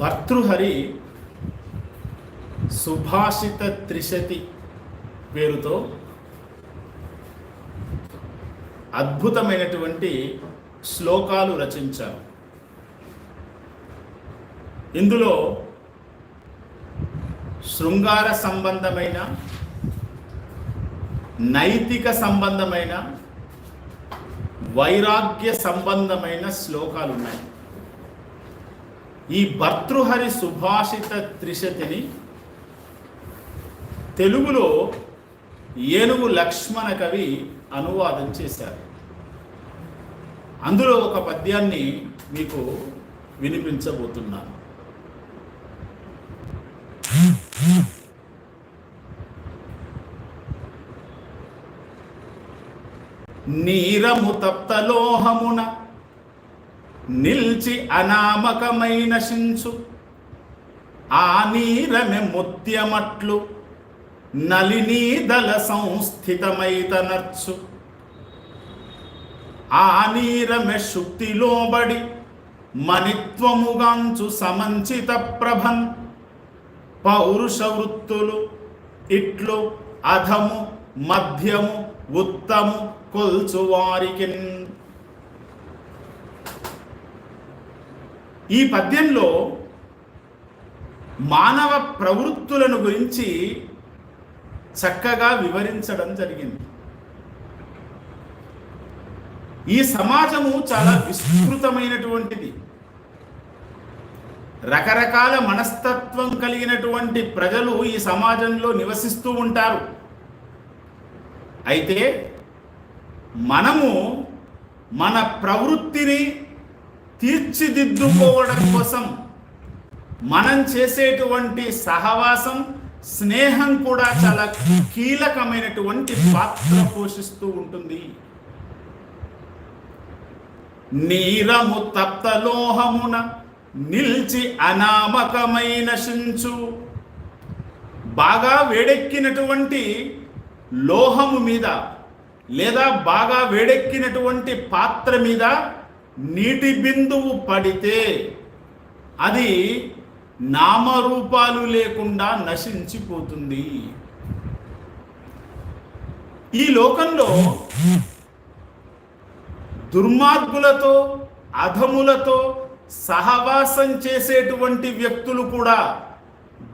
భర్తృహరి సుభాషిత త్రిశతి పేరుతో అద్భుతమైనటువంటి శ్లోకాలు రచించారు. ఇందులో శృంగార సంబంధమైన నైతిక సంబంధమైన వైరాగ్య సంబంధమైన శ్లోకాలు ఉన్నాయి ఈ భర్తృహరి సుభాషిత త్రిశతిని తెలుగులో ఏనుగు లక్ష్మణ కవి అనువాదం చేశారు. అందులో ఒక పద్యాన్ని మీకు వినిపించబోతున్నాను. నీరము తప్తలోహమున నిల్చి అనామకమైన శించు. ఆ నీరమె ముత్యమట్లు నలినీదల సంస్థితమైతనర్చు. ఆ నీరమె శుక్తిలోబడి మణిత్వముగాంచు సమంచిత ప్రభన్. పౌరుష వృత్తులు ఇట్లు అధము మధ్యము ఉత్తము కొల్చువారికి ఈ పద్యంలో మానవ ప్రవృత్తులను గురించి చక్కగా వివరించడం జరిగింది. ఈ సమాజము చాలా విస్తృతమైనటువంటిది. రకరకాల మనస్తత్వం కలిగినటువంటి ప్రజలు ఈ సమాజంలో నివసిస్తూ ఉంటారు. అయితే మనము మన ప్రవృత్తిని తీర్చిదిద్దుకోవడం కోసం మనం చేసేటువంటి సహవాసం స్నేహం కూడా చాలా కీలకమైనటువంటి పాత్ర పోషిస్తూ ఉంటుంది. నీరము తప్తలోహమున నిల్చి అనామకమైన శించు. బాగా వేడెక్కినటువంటి లోహము మీద లేదా బాగా వేడెక్కినటువంటి పాత్ర మీద నీటి బిందువు పడితే అది నామరూపాలు లేకుండా నశించిపోతుంది. ఈ లోకంలో దుర్మార్గులతో అధములతో సహవాసం చేసేటువంటి వ్యక్తులు కూడా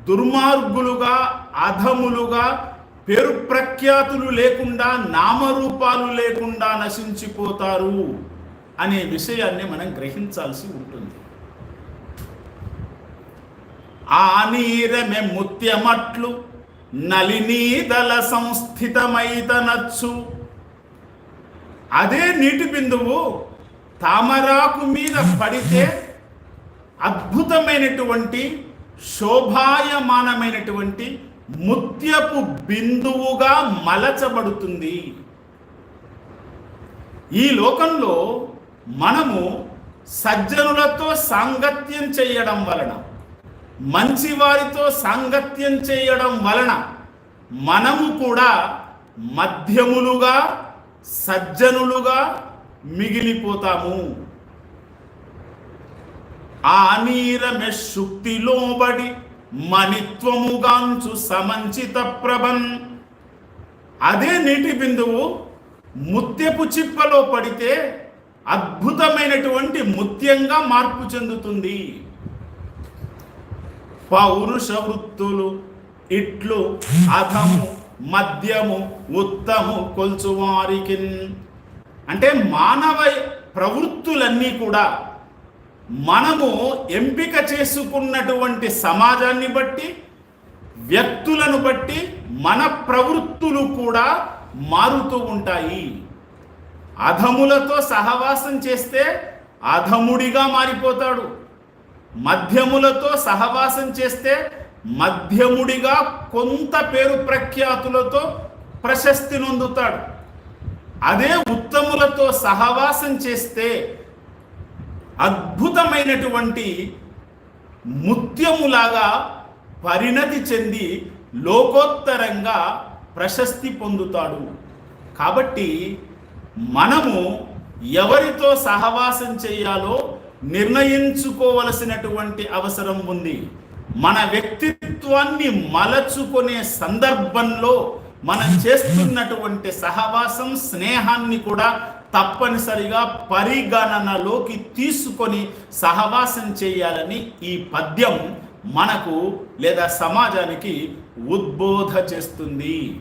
దుర్మార్గులుగా అధములుగా పేరు ప్రఖ్యాతులు లేకుండా నామరూపాలు లేకుండా నశించిపోతారు. అనే విషయాన్ని మనం గ్రహించాల్సి ఉంటుంది. ఆ నీరమె ముత్యమట్లు నలినీదల సంస్థితమైతనచ్చు. అదే నీటి బిందువు తామరాకు మీద పడితే అద్భుతమైనటువంటి శోభాయమానమైనటువంటి ముత్యపు బిందువుగా మలచబడుతుంది. ఈ లోకంలో మనము సజ్జనులతో సాంగత్యం చేయడం వలన మంచి వారితో సాంగత్యం చేయడం వలన మనము కూడా మధ్యములుగా సజ్జనులుగా మిగిలిపోతాము. ఆ నీరమె శుక్తిలోబడి మణిత్వముగాంచు సమంచిత ప్రభన్ అదే నీటి బిందువు ముత్యపు చిప్పలో పడితే అద్భుతమైనటువంటి ముత్యంగా మార్పు చెందుతుంది. పౌరుష వృత్తులు ఇట్లు అధము మద్యము ఉత్తము కొల్చువారికి అంటే మానవ ప్రవృత్తులన్నీ కూడా మనము ఎంపిక చేసుకున్నటువంటి సమాజాన్ని బట్టి వ్యక్తులను బట్టి మన ప్రవృత్తులు కూడా మారుతూ ఉంటాయి. అధములతో సహవాసం చేస్తే అధముడిగా మారిపోతాడు. మధ్యములతో సహవాసం చేస్తే మధ్యముడిగా కొంత పేరు ప్రఖ్యాతులతో ప్రశస్తి నొందుతాడు. అదే ఉత్తములతో సహవాసం చేస్తే అద్భుతమైనటువంటి ముత్యములాగా పరిణతి చెంది లోకోత్తరంగా ప్రశస్తి పొందుతాడు. కాబట్టి మనము ఎవరితో సహవాసం చేయాలో నిర్ణయించుకోవలసినటువంటి అవసరం ఉంది. మన వ్యక్తిత్వాన్ని మలచుకునే సందర్భంలో మనం చేస్తున్నటువంటి సహవాసం స్నేహాన్ని కూడా తప్పనిసరిగా పరిగణనలోకి తీసుకొని సహవాసం చేయాలని ఈ పద్యం మనకు లేదా సమాజానికి ఉద్బోధ చేస్తుంది.